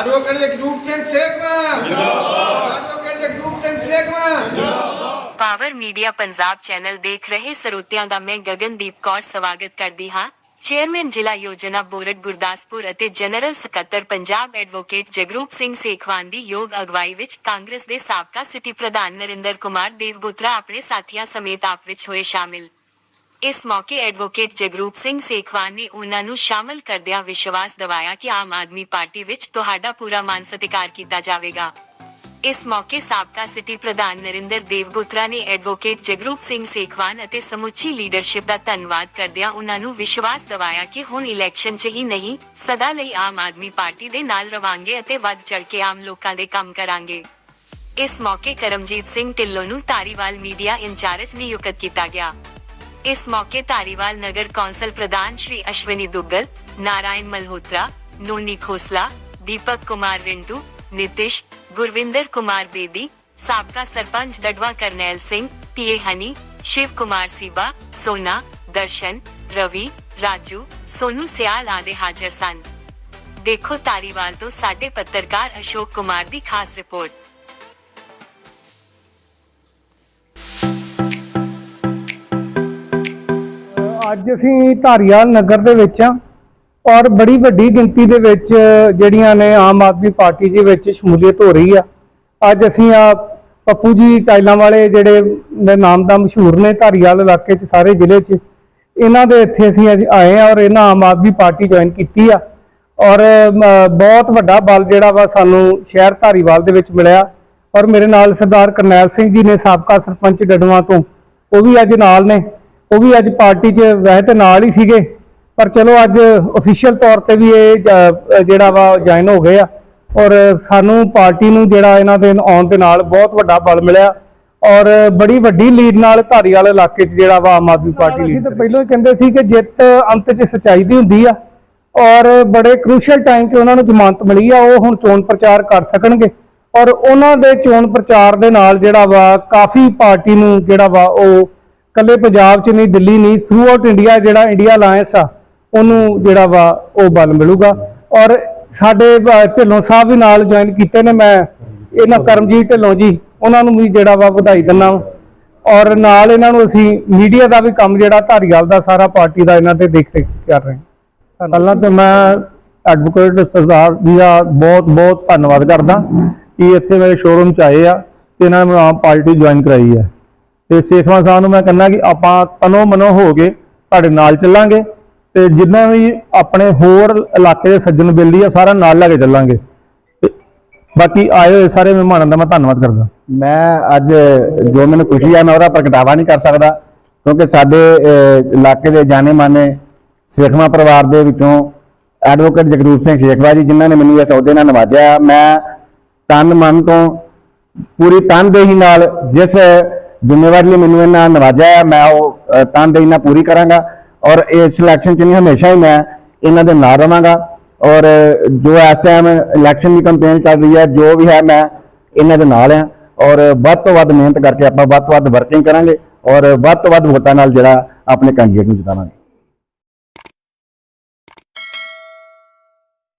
Advocate Jagroop Singh Sekhwan ਜਿੰਦਾਬਾਦ advocate Jagroop Singh power media Punjab channel ਦੇਖ ਰਹੇ ਸਰੋਤਿਆਂ ਦਾ ਮੈਂ ਗਗਨਦੀਪ ਕੌਰ ਸਵਾਗਤ ਕਰਦੀ ਹਾਂ ਚੇਅਰਮੈਨ ਜ਼ਿਲ੍ਹਾ ਯੋਜਨਾ ਬੋਰਡ ਗੁਰਦਾਸਪੁਰ ਅਤੇ ਜਨਰਲ ਸਕੱਤਰ ਪੰਜਾਬ ਐਡਵੋਕੇਟ ਜਗਰੂਪ ਸਿੰਘ ਸੇਖਵਾਨ ਦੀ ਯੋਗ ਅਗਵਾਈ ਵਿੱਚ ਕਾਂਗਰਸ ਦੇ ਸਾਬਕਾ ਸਿਟੀ ਪ੍ਰਧਾਨ ਨਰਿੰਦਰ ਕੁਮਾਰ ਦੇਵਗੁਤਰਾ ਆਪਣੇ ਸਾਥੀਆਂ ਸਮੇਤ ਆਪ ਵਿੱਚ ਹੋਏ ਸ਼ਾਮਿਲ ਇਸ ਮੌਕੇ ਐਡਵੋਕੇਟ ਜਗਰੂਪ ਸਿੰਘ ਸੇਖਵਾਨ ਨੇ ਉਹਨਾਂ ਨੂੰ ਸ਼ਾਮਲ ਕਰਦਿਆਂ ਵਿਸ਼ਵਾਸ ਦਿਵਾਇਆ ਕਿ ਆਮ ਆਦਮੀ ਪਾਰਟੀ ਵਿੱਚ ਤੁਹਾਡਾ ਪੂਰਾ ਮਾਨ ਸਤਿਕਾਰ ਕੀਤਾ ਜਾਵੇਗਾ। ਇਸ ਮੌਕੇ ਸਾਬਕਾ ਸਿਟੀ ਪ੍ਰਧਾਨ ਨਰਿੰਦਰ ਦੇਵਗੁਤਰਾ ਨੇ ਐਡਵੋਕੇਟ ਜਗਰੂਪ ਸਿੰਘ ਸੇਖਵਾਨ ਅਤੇ ਸਮੁੱਚੀ ਲੀਡਰਸ਼ਿਪ ਦਾ ਧੰਨਵਾਦ ਕਰਦਿਆਂ ਉਹਨਾਂ ਨੂੰ ਵਿਸ਼ਵਾਸ ਦਿਵਾਇਆ ਕਿ ਹੁਣ ਇਲੈਕਸ਼ਨ 'ਚ ਹੀ ਨਹੀਂ, ਸਦਾ ਲਈ ਆਮ ਆਦਮੀ ਪਾਰਟੀ ਦੇ ਨਾਲ ਰਵਾਂਗੇ ਅਤੇ ਵੱਧ ਚੜ ਕੇ ਆਮ ਲੋਕਾਂ ਦੇ ਕੰਮ ਕਰਾਂਗੇ। ਇਸ ਮੌਕੇ ਕਰਮਜੀਤ ਸਿੰਘ ਢਿੱਲੋਂ ਨੂੰ ਧਾਰੀਵਾਲ ਮੀਡੀਆ ਇੰਚਾਰਜ ਨਿਯੁਕਤ ਕੀਤਾ ਗਿਆ। ਇਸ ਮੌਕੇ ਧਾਰੀਵਾਲ ਨਗਰ ਕੌਂਸਲ ਪ੍ਰਧਾਨ ਸ਼੍ਰੀ ਅਸ਼ਵਨੀ ਦੁੱਗਲ ਨਾਰਾਇਣ ਮਲਹੋਤਰਾ ਨੋਨੀ ਖੋਸਲਾ ਦੀਪਕ ਕੁਮਾਰ ਰਿੰਟੂ ਨਿਤਿਸ਼ ਗੁਰਵਿੰਦਰ ਕੁਮਾਰ ਬੇਦੀ ਸਾਬਕਾ ਸਰਪੰਚ ਦਡਵਾ ਕਰਨੈਲ ਸਿੰਘ ਪੀਏ ਹਨੀ ਸ਼ਿਵ ਕੁਮਾਰ ਸੀਬਾ ਸੋਨਾ ਦਰਸ਼ਨ ਰਵੀ ਰਾਜੂ ਸੋਨੂ ਸਿਆਲ ਆਦਿ ਹਾਜ਼ਰ ਸਨ ਦੇਖੋ ਧਾਰੀਵਾਲ ਤੋਂ ਸਾਡੇ ਪੱਤਰਕਾਰ ਅਸ਼ੋਕ ਕੁਮਾਰ ਦੀ ਖਾਸ ਰਿਪੋਰਟ ਅੱਜ ਅਸੀਂ ਧਾਰੀਵਾਲ ਨਗਰ ਦੇ ਵਿੱਚ ਆ ਔਰ ਬੜੀ ਵੱਡੀ ਗਿਣਤੀ ਦੇ ਵਿੱਚ ਜਿਹੜੀਆਂ ਨੇ ਆਮ ਆਦਮੀ ਪਾਰਟੀ ਦੇ ਵਿੱਚ ਸ਼ਮੂਲੀਅਤ ਹੋ ਰਹੀ ਆ। ਅੱਜ ਅਸੀਂ ਆ ਪੱਪੂ ਜੀ ਟਾਈਲਾਂ ਵਾਲੇ ਜਿਹੜੇ ਨਾਮ ਦਾ ਮਸ਼ਹੂਰ ਨੇ ਧਾਰੀਵਾਲ ਇਲਾਕੇ 'ਚ, ਸਾਰੇ ਜ਼ਿਲ੍ਹੇ 'ਚ। ਇਹਨਾਂ ਦੇ ਇੱਥੇ ਅਸੀਂ ਅੱਜ ਆਏ ਆ ਔਰ ਇਹਨਾਂ ਆਮ ਆਦਮੀ ਪਾਰਟੀ ਜੁਆਇਨ ਕੀਤੀ ਆ। ਔਰ ਬਹੁਤ ਵੱਡਾ ਬਲ ਜਿਹੜਾ ਵਾ ਸਾਨੂੰ ਸ਼ਹਿਰ ਧਾਰੀਵਾਲ ਦੇ ਵਿੱਚ ਮਿਲਿਆ। ਔਰ ਮੇਰੇ ਨਾਲ ਸਰਦਾਰ ਕਰਨੈਲ ਸਿੰਘ ਜੀ ਨੇ ਸਾਬਕਾ ਸਰਪੰਚ ਡਡਵਾ ਤੋਂ, ਉਹ ਵੀ ਅੱਜ ਨਾਲ ਨੇ। ਉਹ ਵੀ ਅੱਜ ਪਾਰਟੀ 'ਚ ਵੈਸੇ ਤੇ ਨਾਲ ਹੀ ਸੀਗੇ ਪਰ ਚਲੋ ਅੱਜ ਅਫੀਸ਼ੀਅਲ ਤੌਰ ਤੇ ਵੀ ਇਹ ਜਿਹੜਾ ਵਾ ਜੁਆਇਨ ਹੋ ਗਏ ਆ। ਔਰ ਸਾਨੂੰ ਪਾਰਟੀ ਨੂੰ ਜਿਹੜਾ ਇਹਨਾਂ ਦੇ ਆਉਣ ਦੇ ਨਾਲ ਬਹੁਤ ਵੱਡਾ ਬਲ ਮਿਲਿਆ। ਔਰ ਬੜੀ ਵੱਡੀ ਲੀਡ ਨਾਲ ਧਾਰੀਵਾਲ ਇਲਾਕੇ 'ਚ ਜਿਹੜਾ ਵਾ ਆਮ ਆਦਮੀ ਪਾਰਟੀ ਲੀਡ ਤਾਂ ਪਹਿਲਾਂ ਹੀ ਕਹਿੰਦੇ ਸੀ ਕਿ ਜਿੱਤ ਅੰਤ 'ਚ ਸੱਚਾਈ ਦੀ ਹੁੰਦੀ ਆ। ਔਰ ਬੜੇ ਕ੍ਰੂਸ਼ੀਅਲ ਟਾਈਮ 'ਤੇ ਉਹਨਾਂ ਨੂੰ ਜ਼ਮਾਨਤ ਮਿਲੀ ਆ ਉਹ ਹੁਣ ਚੋਣ ਪ੍ਰਚਾਰ ਕਰ ਸਕਣਗੇ। ਔਰ ਉਹਨਾਂ ਦੇ ਚੋਣ ਪ੍ਰਚਾਰ ਦੇ ਨਾਲ ਜਿਹੜਾ ਵਾ ਕਾਫੀ ਪਾਰਟੀ ਨੂੰ ਜਿਹੜਾ ਵਾ ਉਹ ਕੱਲੇ ਪੰਜਾਬ 'ਚ ਨਹੀਂ, ਦਿੱਲੀ ਨਹੀਂ ਥਰੂ ਆਊਟ ਇੰਡੀਆ ਜਿਹੜਾ ਇੰਡੀਆ ਅਲਾਈਅੰਸ ਆ, ਉਹਨੂੰ ਜਿਹੜਾ ਵਾ ਉਹ ਬਲ ਮਿਲੂਗਾ। ਔਰ ਸਾਡੇ ਢਿੱਲੋਂ ਸਾਹਿਬ ਵੀ ਨਾਲ ਜੁਆਇਨ ਕੀਤੇ ਨੇ, ਮੈਂ ਇਹਨਾਂ ਕਰਮਜੀਤ ਢਿੱਲੋਂ ਜੀ, ਉਹਨਾਂ ਨੂੰ ਵੀ ਜਿਹੜਾ ਵਾ ਵਧਾਈ ਦਿੰਦਾ ਔਰ ਨਾਲ ਇਹਨਾਂ ਨੂੰ ਅਸੀਂ ਮੀਡੀਆ ਦਾ ਵੀ ਕੰਮ ਜਿਹੜਾ ਧਾਰੀਵਾਲ ਦਾ ਸਾਰਾ ਪਾਰਟੀ ਦਾ ਇਹਨਾਂ ਤੇ ਦੇਖ ਰੇਖ ਕਰ ਰਹੇ ਹਾਂ। ਪਹਿਲਾਂ ਤਾਂ ਮੈਂ ਐਡਵੋਕੇਟ ਸਰਦਾਰ ਜੀ ਦਾ ਬਹੁਤ ਬਹੁਤ ਧੰਨਵਾਦ ਕਰਦਾ ਕਿ ਇੱਥੇ ਮੇਰੇ ਸ਼ੋਰੂਮ ਚ ਆਏ ਆ ਤੇ ਇਹਨਾਂ ਨੇ ਮੈਨੂੰ ਆਮ ਪਾਰਟੀ ਜੁਆਇਨ ਕਰਾਈ ਹੈ। ਤੇ ਸੇਖਵਾਂ ਸਾਹਿਬ ਨੂੰ ਮੈਂ ਕਹਿੰਦਾ ਕਿ ਆਪਾਂ ਤਨੋ ਮਨੋ ਹੋ ਕੇ ਤੁਹਾਡੇ ਨਾਲ ਚੱਲਾਂਗੇ ਤੇ ਜਿੰਨਾ ਵੀ ਆਪਣੇ ਹੋਰ ਇਲਾਕੇ ਦੇ ਸੱਜਣ ਬੇਲੀ ਆ, ਸਾਰਾ ਨਾਲ ਲੈ ਕੇ ਚੱਲਾਂਗੇ। ਬਾਕੀ ਆਏ ਹੋਏ ਸਾਰੇ ਮਹਿਮਾਨਾਂ ਦਾ ਮੈਂ ਧੰਨਵਾਦ ਕਰਦਾ। ਮੈਂ ਅੱਜ ਜੋ ਮੈਨੂੰ ਖੁਸ਼ੀ ਆ, ਮੈਂ ਉਹਦਾ ਪ੍ਰਗਟਾਵਾ ਨਹੀਂ ਕਰ ਸਕਦਾ, ਕਿਉਂਕਿ ਸਾਡੇ ਇਲਾਕੇ ਦੇ ਜਾਣੇ ਮਾਨੇ ਸੇਖਵਾ ਪਰਿਵਾਰ ਦੇ ਵਿੱਚੋਂ ਐਡਵੋਕੇਟ ਜਗਰੂਪ ਸਿੰਘ ਸੇਖਵਾ ਜੀ, ਜਿਨ੍ਹਾਂ ਨੇ ਮੈਨੂੰ ਇਸ ਅਹੁਦੇ ਨਾਲ ਨਵਾਜਿਆ। ਮੈਂ ਤਨ ਮਨ ਤੋਂ ਪੂਰੀ ਤਨਦੇਹੀ ਨਾਲ ਜਿਸ ਜ਼ਿੰਮੇਵਾਰੀ ਲਈ ਮੈਨੂੰ ਇਹਨਾਂ ਨਵਾਜਿਆ ਹੈ, ਮੈਂ ਉਹ ਅਹ, ਨਾਲ ਪੂਰੀ ਕਰਾਂਗਾ ਔਰ ਇਸ ਇਲੈਕਸ਼ਨ ਚ ਨਹੀਂ ਹਮੇਸ਼ਾ ਹੀ ਮੈਂ ਇਹਨਾਂ ਦੇ ਨਾਲ ਰਵਾਂਗਾ ਔਰ ਜੋ ਇਸ ਟਾਈਮ ਇਲੈਕਸ਼ਨ ਦੀ ਕੰਪੇਨ ਚੱਲ ਰਹੀ ਹੈ ਜੋ ਵੀ ਹੈ ਮੈਂ ਇਹਨਾਂ ਦੇ ਨਾਲ ਆ ਔਰ ਵੱਧ ਤੋਂ ਵੱਧ ਮਿਹਨਤ ਕਰਕੇ ਆਪਾਂ ਵੱਧ ਤੋਂ ਵੱਧ ਵਰਕਿੰਗ ਕਰਾਂਗੇ ਔਰ ਵੱਧ ਤੋਂ ਵੱਧ ਵੋਟਾਂ ਨਾਲ ਜਿਹੜਾ ਆਪਣੇ ਕੈਂਡੀਡੇਟ ਨੂੰ ਜਿਤਾਵਾਂਗੇ।